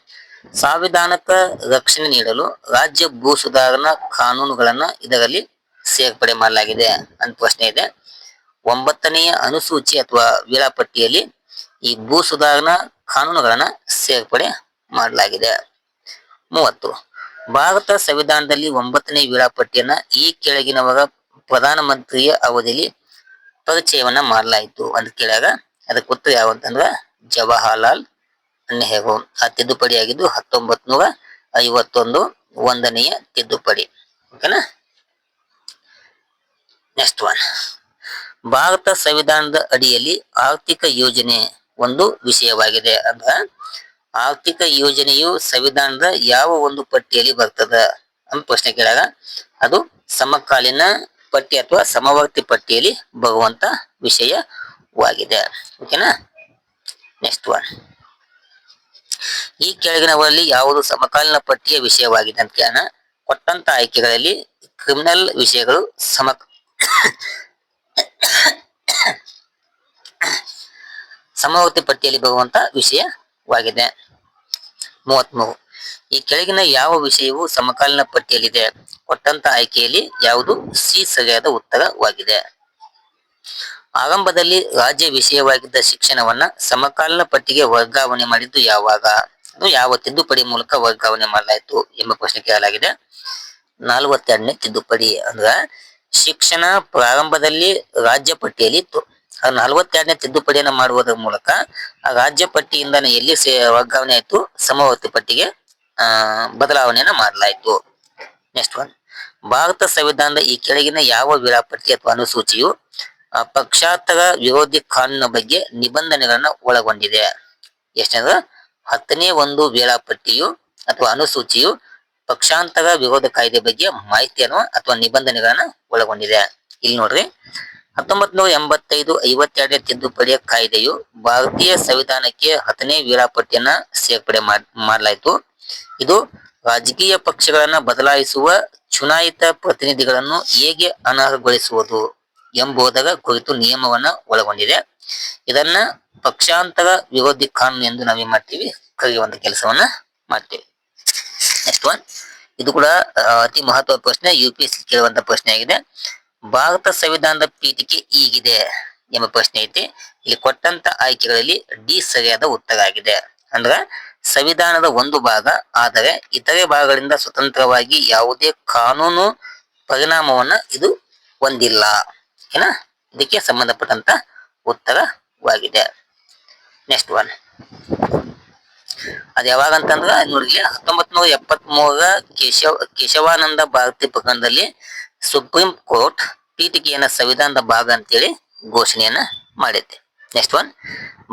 ಸಂವಿಧಾನಕ ರಕ್ಷಣೆ ನೀಡಲು ರಾಜ್ಯ ಭೂ ಸುಧಾರಣಾ ಕಾನೂನುಗಳನ್ನ ಇದರಲ್ಲಿ ಸೇರ್ಪಡೆ ಮಾಡಲಾಗಿದೆ ಅಂತ ಪ್ರಶ್ನೆ ಇದೆ. ಒಂಬತ್ತನೆಯ ಅನುಸೂಚಿ ಅಥವಾ ವೇಳಾಪಟ್ಟಿಯಲ್ಲಿ ಈ ಭೂ ಸುಧಾರಣಾ ಕಾನೂನುಗಳನ್ನ ಸೇರ್ಪಡೆ ಮಾಡಲಾಗಿದೆ. ಮೂವತ್ತು, ಭಾರತ ಸಂವಿಧಾನದಲ್ಲಿ ಒಂಬತ್ತನೇ ವೇಳಾಪಟ್ಟಿಯನ್ನ ಈ ಕೆಳಗಿನವರ ಪ್ರಧಾನಮಂತ್ರಿಯ ಅವಧಿಯಲ್ಲಿ ಪರಿಚಯವನ್ನ ಮಾಡಲಾಯಿತು ಅಂತ ಕೇಳಿದಾಗ ಅದಕ್ಕೆ ಉತ್ತರ ಯಾವಂತಂದ್ರ ಜವಾಹರ್ಲಾಲ್ ನೆಹರು ಆ ತಿದ್ದುಪಡಿ ಆಗಿದ್ದು ಹತ್ತೊಂಬತ್ ನೂರ ಐವತ್ತೊಂದು ಒಂದನೆಯ ತಿದ್ದುಪಡಿ. ಓಕೆನಾ ನೆಕ್ಸ್ಟ್ ಒನ್ ಭಾರತ ಸಂವಿಧಾನದ ಅಡಿಯಲ್ಲಿ ಆರ್ಥಿಕ ಯೋಜನೆ ಒಂದು ವಿಷಯವಾಗಿದೆ. ಅಂದ್ರೆ ಆರ್ಥಿಕ ಯೋಜನೆಯು ಸಂವಿಧಾನದ ಯಾವ ಒಂದು ಪಟ್ಟಿಯಲ್ಲಿ ಬರ್ತದ ಅಂತ ಪ್ರಶ್ನೆ ಕೇಳಾಗ ಅದು ಸಮಕಾಲೀನ ಪಟ್ಟಿ ಅಥವಾ ಸಮವರ್ತಿ ಪಟ್ಟಿಯಲ್ಲಿ ಬರುವಂತ ವಿಷಯವಾಗಿದೆ. ಓಕೆನಾ ನೆಕ್ಸ್ಟ್ ಒನ್ ಈ ಕೆಳಗಿನವರಲ್ಲಿ ಯಾವುದು ಸಮಕಾಲೀನ ಪಟ್ಟಿಯ ವಿಷಯವಾಗಿದೆ ಅಂತ ಕೇಳೋಣ. ಕೊಟ್ಟಂತ ಆಯ್ಕೆಗಳಲ್ಲಿ ಕ್ರಿಮಿನಲ್ ವಿಷಯಗಳು ಸಮ ಸಮವರ್ತಿ ಪಟ್ಟಿಯಲ್ಲಿ ಬರುವಂತ ವಿಷಯವಾಗಿದೆ. ಮೂವತ್ಮೂರು. ಈ ಕೆಳಗಿನ ಯಾವ ವಿಷಯವು ಸಮಕಾಲೀನ ಪಟ್ಟಿಯಲ್ಲಿದೆ? ಕೊಟ್ಟಂತ ಆಯ್ಕೆಯಲ್ಲಿ ಯಾವುದು ಸಿ ಸರಿಯಾದ ಉತ್ತರವಾಗಿದೆ. ಆರಂಭದಲ್ಲಿ ರಾಜ್ಯ ವಿಷಯವಾಗಿದ್ದ ಶಿಕ್ಷಣವನ್ನ ಸಮಕಾಲೀನ ಪಟ್ಟಿಗೆ ವರ್ಗಾವಣೆ ಮಾಡಿದ್ದು ಯಾವಾಗ? ಯಾವ ತಿದ್ದುಪಡಿ ಮೂಲಕ ವರ್ಗಾವಣೆ ಮಾಡಲಾಯಿತು ಎಂಬ ಪ್ರಶ್ನೆ ಕೇಳಲಾಗಿದೆ. ನಲವತ್ತೆರಡನೇ ತಿದ್ದುಪಡಿ ಅಂದ್ರ ಶಿಕ್ಷಣ ಪ್ರಾರಂಭದಲ್ಲಿ ರಾಜ್ಯ ಪಟ್ಟಿಯಲ್ಲಿ ಇತ್ತು ಆ ನಲವತ್ತೆರಡನೇ ತಿದ್ದುಪಡಿಯನ್ನು ಮಾಡುವುದರ ಮೂಲಕ ಆ ರಾಜ್ಯ ಪಟ್ಟಿಯಿಂದ ಎಲ್ಲಿ ವರ್ಗಾವಣೆ ಆಯಿತು, ಸಮವರ್ತಿ ಪಟ್ಟಿಗೆ, ಆ, ಬದಲಾವಣೆಯನ್ನ ಮಾಡಲಾಯಿತು. ನೆಕ್ಸ್ಟ್ ಒನ್ ಭಾರತ ಸಂವಿಧಾನದ ಈ ಕೆಳಗಿನ ಯಾವ ವೇಳಾಪಟ್ಟಿ ಅಥವಾ ಅನುಸೂಚಿಯು ಪಕ್ಷಾಂತರ ವಿರೋಧಿ ಕಾನೂನಿನ ಬಗ್ಗೆ ನಿಬಂಧನೆಗಳನ್ನು ಒಳಗೊಂಡಿದೆ. ಎಷ್ಟಂದ್ರ ಹತ್ತನೇ ಒಂದು ವೇಳಾಪಟ್ಟಿಯು ಅಥವಾ ಅನುಸೂಚಿಯು ಪಕ್ಷಾಂತರ ವಿರೋಧ ಕಾಯ್ದೆ ಬಗ್ಗೆ ಮಾಹಿತಿಯನ್ನು ಅಥವಾ ನಿಬಂಧನೆಗಳನ್ನ ಒಳಗೊಂಡಿದೆ. ಇಲ್ಲಿ ನೋಡ್ರಿ. ಹತ್ತೊಂಬತ್ ನೂರ ಎಂಬತ್ತೈದು ಐವತ್ತೆರಡನೇ ತಿದ್ದುಪಡಿಯ ಕಾಯ್ದೆಯು ಭಾರತೀಯ ಸಂವಿಧಾನಕ್ಕೆ ಹತ್ತನೇ ವೇಳಾಪಟ್ಟಿಯನ್ನ ಸೇರ್ಪಡೆ ಮಾಡ್, ಮಾಡಲಾಯಿತು. ಇದು ರಾಜಕೀಯ ಪಕ್ಷಗಳನ್ನ ಬದಲಾಯಿಸುವ ಚುನಾಯಿತ ಪ್ರತಿನಿಧಿಗಳನ್ನು ಹೇಗೆ ಅನರ್ಹಗೊಳಿಸುವುದು ಎಂಬುದರ ಕುರಿತು ನಿಯಮವನ್ನ ಒಳಗೊಂಡಿದೆ. ಇದನ್ನ ಪಕ್ಷಾಂತರ ವಿರೋಧಿ ಕಾನೂನು ಎಂದು ನಾವೇನ್ ಮಾಡ್ತೀವಿ? ಕರೆಯುವಂತ ಕೆಲಸವನ್ನ ಮಾಡ್ತೀವಿ. ನೆಕ್ಸ್ಟ್ ಒನ್ ಇದು ಕೂಡ ಅತಿ ಮಹತ್ವದ ಪ್ರಶ್ನೆ ಯು ಪಿ ಎಸ್ ಕೇಳುವಂತ ಪ್ರಶ್ನೆ ಆಗಿದೆ. ಭಾರತ ಸಂವಿಧಾನದ ಪೀಠಿಕೆ ಈಗಿದೆ ಎಂಬ ಪ್ರಶ್ನೆ ಐತಿ. ಇಲ್ಲಿ ಕೊಟ್ಟಂತ ಆಯ್ಕೆಗಳಲ್ಲಿ ಡಿ ಸರಿಯಾದ ಉತ್ತರ ಆಗಿದೆ. ಅಂದ್ರ ಸಂವಿಧಾನದ ಒಂದು ಭಾಗ, ಆದರೆ ಇತರೆ ಭಾಗಗಳಿಂದ ಸ್ವತಂತ್ರವಾಗಿ ಯಾವುದೇ ಕಾನೂನು ಪರಿಣಾಮವನ್ನ ಇದು ಹೊಂದಿಲ್ಲ. ಏನ? ಇದಕ್ಕೆ ಸಂಬಂಧಪಟ್ಟಂತ ಉತ್ತರವಾಗಿದೆ ನೆಕ್ಸ್ಟ್ ಒನ್ ಅದು ಯಾವಾಗ ಅಂತಂದ್ರ ನೋಡಿ ಹತ್ತೊಂಬತ್ ನೂರ ಎಪ್ಪತ್ ಮೂರರ ಕೇಶವ, ಕೇಶವಾನಂದ ಭಾರತಿ ಪ್ರಕರಣದಲ್ಲಿ ಸುಪ್ರೀಂ ಕೋರ್ಟ್ ಪೀಠಿಕೆಯನ್ನ ಸಂವಿಧಾನದ ಭಾಗ ಅಂತೇಳಿ ಘೋಷಣೆಯನ್ನ ಮಾಡಿದೆ. ನೆಕ್ಸ್ಟ್ ಒನ್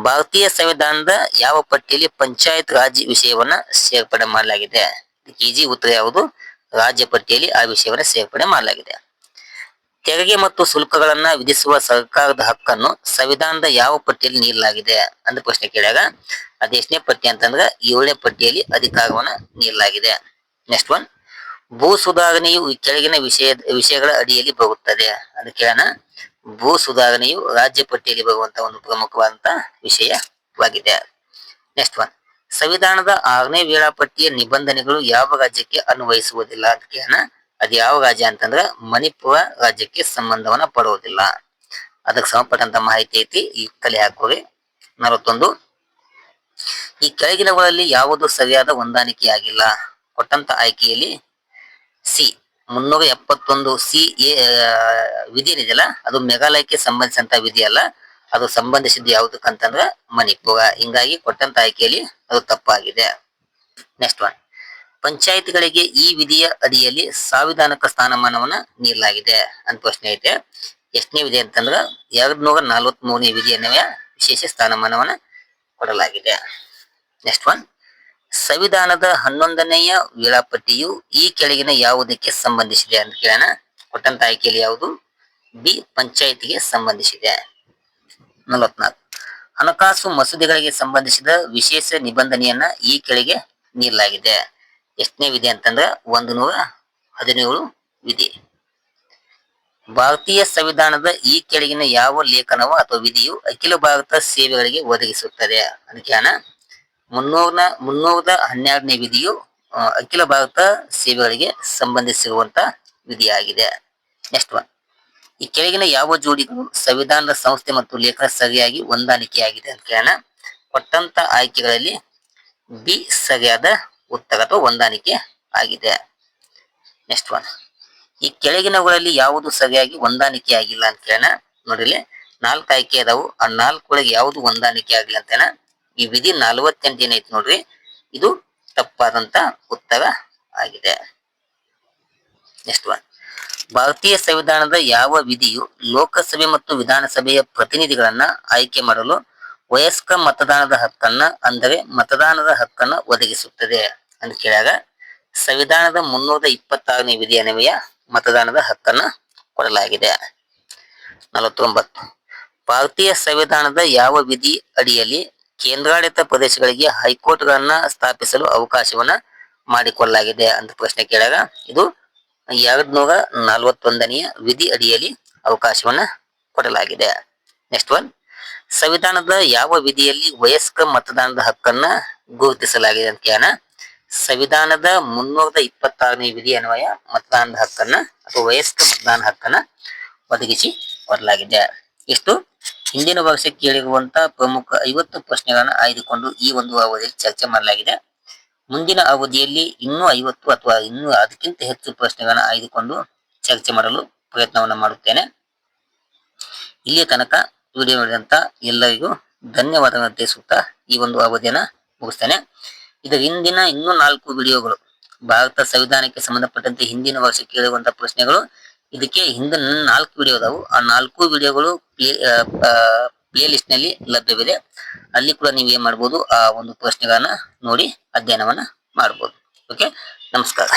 ಭಾರತೀಯ ಸಂವಿಧಾನದ ಯಾವ ಪಟ್ಟಿಯಲ್ಲಿ ಪಂಚಾಯತ್ ರಾಜ್ ವಿಷಯವನ್ನ ಸೇರ್ಪಡೆ ಮಾಡಲಾಗಿದೆ? ಈಜಿ ಉತ್ತರ ಯಾವುದು? ರಾಜ್ಯ ಪಟ್ಟಿಯಲ್ಲಿ ಆ ವಿಷಯವನ್ನ ಸೇರ್ಪಡೆ ಮಾಡಲಾಗಿದೆ. ತೆರಿಗೆ ಮತ್ತು ಶುಲ್ಕಗಳನ್ನ ವಿಧಿಸುವ ಸರ್ಕಾರದ ಹಕ್ಕನ್ನು ಸಂವಿಧಾನದ ಯಾವ ಪಟ್ಟಿಯಲ್ಲಿ ನೀಡಲಾಗಿದೆ ಅಂತ ಪ್ರಶ್ನೆ ಕೇಳಿದಾಗ, ಅದು ಎಷ್ಟನೇ ಪಟ್ಟಿ ಅಂತಂದ್ರೆ ಏಳನೇ ಪಟ್ಟಿಯಲ್ಲಿ ಅಧಿಕಾರವನ್ನ ನೀಡಲಾಗಿದೆ. ನೆಕ್ಸ್ಟ್ ಒನ್ ಭೂ ಸುಧಾರಣೆಯು ಕೆಳಗಿನ ವಿಷಯ, ವಿಷಯಗಳ ಅಡಿಯಲ್ಲಿ ಬರುತ್ತದೆ. ಅದು ಕೇಳೋಣ. ಭೂ ಸುಧಾರಣೆಯು ರಾಜ್ಯ ಪಟ್ಟಿಯಲ್ಲಿ ಬರುವಂತಹ ಒಂದು ಪ್ರಮುಖವಾದಂತ ವಿಷಯವಾಗಿದೆ. ನೆಕ್ಸ್ಟ್ ಒನ್ ಸಂವಿಧಾನದ ಆರನೇ ವೇಳಾಪಟ್ಟಿಯ ನಿಬಂಧನೆಗಳು ಯಾವ ರಾಜ್ಯಕ್ಕೆ ಅನ್ವಯಿಸುವುದಿಲ್ಲ ಅಂತ ಕೇಳೋಣ. ಅದು ಯಾವ ರಾಜ್ಯ ಅಂತಂದ್ರ ಮಣಿಪುರ ರಾಜ್ಯಕ್ಕೆ ಸಂಬಂಧವನ್ನ ಪಡುವುದಿಲ್ಲ. ಅದಕ್ಕೆ ಸಂಬಂಧಪಟ್ಟಂತ ಮಾಹಿತಿ ಐತಿ, ಈ ಕಲೆ ಹಾಕೋರಿ. ನಲವತ್ತೊಂದು ಈ ಕೆಳಗಿನವುಗಳಲ್ಲಿ ಯಾವುದು ಸರಿಯಾದ ಹೊಂದಾಣಿಕೆಯಾಗಿಲ್ಲ ಕೊಟ್ಟಂತ ಆಯ್ಕೆಯಲ್ಲಿ ಸಿ, ಮುನ್ನೂರ ಎಪ್ಪತ್ತೊಂದು ಸಿ, ಎ ವಿಧಿ ಏನಿದೆಯಲ್ಲ, ಅದು ಮೇಘಾಲಯಕ್ಕೆ ಸಂಬಂಧಿಸಿದಂತ ವಿಧಿ ಅಲ್ಲ. ಅದು ಸಂಬಂಧಿಸಿದ ಯಾವುದಕ್ಕಂತಂದ್ರ ಮಣಿಪುರ. ಹಿಂಗಾಗಿ ಕೊಟ್ಟಂತ ಆಯ್ಕೆಯಲ್ಲಿ ಅದು ತಪ್ಪಾಗಿದೆ. ನೆಕ್ಸ್ಟ್ ಒನ್ ಪಂಚಾಯತ್ಗಳಿಗೆ ಈ ವಿಧಿಯ ಅಡಿಯಲ್ಲಿ ಸಾಂವಿಧಾನಿಕ ಸ್ಥಾನಮಾನವನ್ನ ನೀಡಲಾಗಿದೆ ಅಂತ ಪ್ರಶ್ನೆ ಐತೆ. ಎಷ್ಟನೇ ವಿಧಿ ಅಂತಂದ್ರ ಎರಡ್ ನೂರ ನಲ್ವತ್ ಮೂರನೇ ವಿಧಿಯನ್ವಯ ವಿಶೇಷ ಸ್ಥಾನಮಾನವನ್ನ ಕೊಡಲಾಗಿದೆ. ನೆಕ್ಸ್ಟ್ ಒನ್ ಸಂವಿಧಾನದ ಹನ್ನೊಂದನೆಯ ವೇಳಾಪಟ್ಟಿಯು ಈ ಕೆಳಗಿನ ಯಾವುದಕ್ಕೆ ಸಂಬಂಧಿಸಿದೆ ಅಂತ ಕೇಳೋಣ. ಕೊಟ್ಟಂತ ಆಯ್ಕೆಯಲ್ಲಿ ಯಾವುದು? ಬಿ ಪಂಚಾಯತಿಗೆ ಸಂಬಂಧಿಸಿದೆ. ನಲವತ್ನಾಲ್ಕು. ಹಣಕಾಸು ಮಸೂದೆಗಳಿಗೆ ಸಂಬಂಧಿಸಿದ ವಿಶೇಷ ನಿಬಂಧನೆಯನ್ನ ಈ ಕೆಳಗೆ ನೀಡಲಾಗಿದೆ. ಎಷ್ಟನೇ ವಿಧಿ ಅಂತಂದ್ರೆ ಒಂದು ನೂರ ಹದಿನೇಳು ವಿಧಿ. ಭಾರತೀಯ ಸಂವಿಧಾನದ ಈ ಕೆಳಗಿನ ಯಾವ ಲೇಖನವು ಅಥವಾ ವಿಧಿಯು ಅಖಿಲ ಭಾರತ ಸೇವೆಗಳಿಗೆ ಒದಗಿಸುತ್ತದೆ. ಅನುಖ್ಯಾನ ಮುನ್ನೂರ ಮುನ್ನೂರ್ನ, ಮುನ್ನೂರದ ಹನ್ನೆರಡನೇ ವಿಧಿಯು ಅಖಿಲ ಭಾರತ ಸೇವೆಗಳಿಗೆ ಸಂಬಂಧಿಸಿರುವಂತ ವಿಧಿಯಾಗಿದೆ. ನೆಕ್ಸ್ಟ್ ಒನ್ ಈ ಕೆಳಗಿನ ಯಾವ ಜೋಡಿಗಳು ಸಂವಿಧಾನದ ಸಂಸ್ಥೆ ಮತ್ತು ಲೇಖನ ಸರಿಯಾಗಿ ಹೊಂದಾಣಿಕೆಯಾಗಿದೆ ಅಂತ ಕೊಟ್ಟಂತ ಆಯ್ಕೆಗಳಲ್ಲಿ ಬಿ ಸರಿಯಾದ ಉತ್ತರ ಅಥವಾ ಹೊಂದಾಣಿಕೆ ಆಗಿದೆ. ನೆಕ್ಸ್ಟ್ ಒನ್ ಈ ಕೆಳಗಿನವುಗಳಲ್ಲಿ ಯಾವುದು ಸರಿಯಾಗಿ ಹೊಂದಾಣಿಕೆ ಆಗಿಲ್ಲ ಅಂತ ಕೇಳೋಣ ನೋಡಿಲಿ ನಾಲ್ಕು ಆಯ್ಕೆ ಅದಾವು. ಆ ನಾಲ್ಕೊಳಗೆ ಯಾವುದು ಹೊಂದಾಣಿಕೆ ಆಗ್ಲಿ ಅಂತೇನ ಈ ವಿಧಿ ನಲವತ್ತೆಂಟು ಏನೈತಿ ನೋಡ್ರಿ. ಇದು ತಪ್ಪಾದಂತ ಉತ್ತರ ಆಗಿದೆ. ನೆಕ್ಸ್ಟ್ ಒನ್ ಭಾರತೀಯ ಸಂವಿಧಾನದ ಯಾವ ವಿಧಿಯು ಲೋಕಸಭೆ ಮತ್ತು ವಿಧಾನಸಭೆಯ ಪ್ರತಿನಿಧಿಗಳನ್ನ ಆಯ್ಕೆ ಮಾಡಲು ವಯಸ್ಕ ಮತದಾನದ ಹಕ್ಕನ್ನ, ಅಂದರೆ ಮತದಾನದ ಹಕ್ಕನ್ನ ಒದಗಿಸುತ್ತದೆ? ಅಂತ ಕೇಳಿದಾಗ ಸಂವಿಧಾನದ ಮುನ್ನೂರ ಇಪ್ಪತ್ತಾರನೇ ವಿಧಿ ಅನ್ವಯ ಮತದಾನದ ಹಕ್ಕನ್ನ ಕೊಡಲಾಗಿದೆ. ನಲವತ್ತೊಂಬತ್ತು. ಭಾರತೀಯ ಸಂವಿಧಾನದ ಯಾವ ವಿಧಿ ಅಡಿಯಲ್ಲಿ ಕೇಂದ್ರಾಡಳಿತ ಪ್ರದೇಶಗಳಿಗೆ ಹೈಕೋರ್ಟ್ಗಳನ್ನ ಸ್ಥಾಪಿಸಲು ಅವಕಾಶವನ್ನ ಮಾಡಿಕೊಳ್ಳಲಾಗಿದೆ ಅಂತ ಪ್ರಶ್ನೆ ಕೇಳಿದಾಗ ಇದು ಎರಡ್ ನೂರ ನಲವತ್ತೊಂದನೆಯ ವಿಧಿ ಅಡಿಯಲ್ಲಿ ಅವಕಾಶವನ್ನ ಕೊಡಲಾಗಿದೆ. Next one. ಸಂವಿಧಾನದ ಯಾವ ವಿಧಿಯಲ್ಲಿ ವಯಸ್ಕ ಮತದಾನದ ಹಕ್ಕನ್ನ ಗುರುತಿಸಲಾಗಿದೆ ಅಂತ ಕೇಳೋಣ ಸಂವಿಧಾನದ ಮುನ್ನೂರದ ಇಪ್ಪತ್ತಾರನೇ ವಿಧಿ ಅನ್ವಯ ಮತದಾನದ ಹಕ್ಕನ್ನ ಅಥವಾ ವಯಸ್ಕ ಮತದಾನ ಹಕ್ಕನ್ನ ಒದಗಿಸಿ ಕೊಡಲಾಗಿದೆ. ಇಷ್ಟು. ಹಿಂದಿನ ವರ್ಷ ಕೇಳಿರುವಂತ ಪ್ರಮುಖ ಐವತ್ತು ಪ್ರಶ್ನೆಗಳನ್ನ ಆಯ್ದುಕೊಂಡು ಈ ಒಂದು ಅವಧಿಯಲ್ಲಿ ಚರ್ಚೆ ಮಾಡಲಾಗಿದೆ. ಮುಂದಿನ ಅವಧಿಯಲ್ಲಿ ಇನ್ನೂ ಐವತ್ತು ಅಥವಾ ಇನ್ನೂ ಅದಕ್ಕಿಂತ ಹೆಚ್ಚು ಪ್ರಶ್ನೆಗಳನ್ನ ಆಯ್ದುಕೊಂಡು ಚರ್ಚೆ ಮಾಡಲು ಪ್ರಯತ್ನವನ್ನ ಮಾಡುತ್ತೇನೆ. ಇಲ್ಲಿಯ ತನಕ ವಿಡಿಯೋ ನೋಡಿದಂತ ಎಲ್ಲರಿಗೂ ಧನ್ಯವಾದಗಳನ್ನು ತಿಳಿಸುತ್ತಾ ಈ ಒಂದು ಅವಧಿಯನ್ನ ಮುಗಿಸ್ತೇನೆ. ಇದರ ಹಿಂದಿನ ಇನ್ನೂ ನಾಲ್ಕು ವಿಡಿಯೋಗಳು. ಭಾರತ ಸಂವಿಧಾನಕ್ಕೆ ಸಂಬಂಧಪಟ್ಟಂತೆ ಹಿಂದಿನ ವರ್ಷ ಕೇಳುವಂತ ಪ್ರಶ್ನೆಗಳು. ಇದಕ್ಕೆ ಹಿಂದಿನ ನಾಲ್ಕು ವಿಡಿಯೋ ಅದಾವು. ಆ ನಾಲ್ಕು ವಿಡಿಯೋಗಳು ಪ್ಲೇ ಲಿಸ್ಟ್ನಲ್ಲಿ ಲಭ್ಯವಿದೆ. ಅಲ್ಲಿ ಕೂಡ ನೀವು ಏನ್ ಮಾಡ್ಬೋದು, ಆ ಒಂದು ಪ್ರಶ್ನೆಗಳನ್ನ ನೋಡಿ ಅಧ್ಯಯನವನ್ನ ಮಾಡ್ಬೋದು. ಓಕೆ ನಮಸ್ಕಾರ.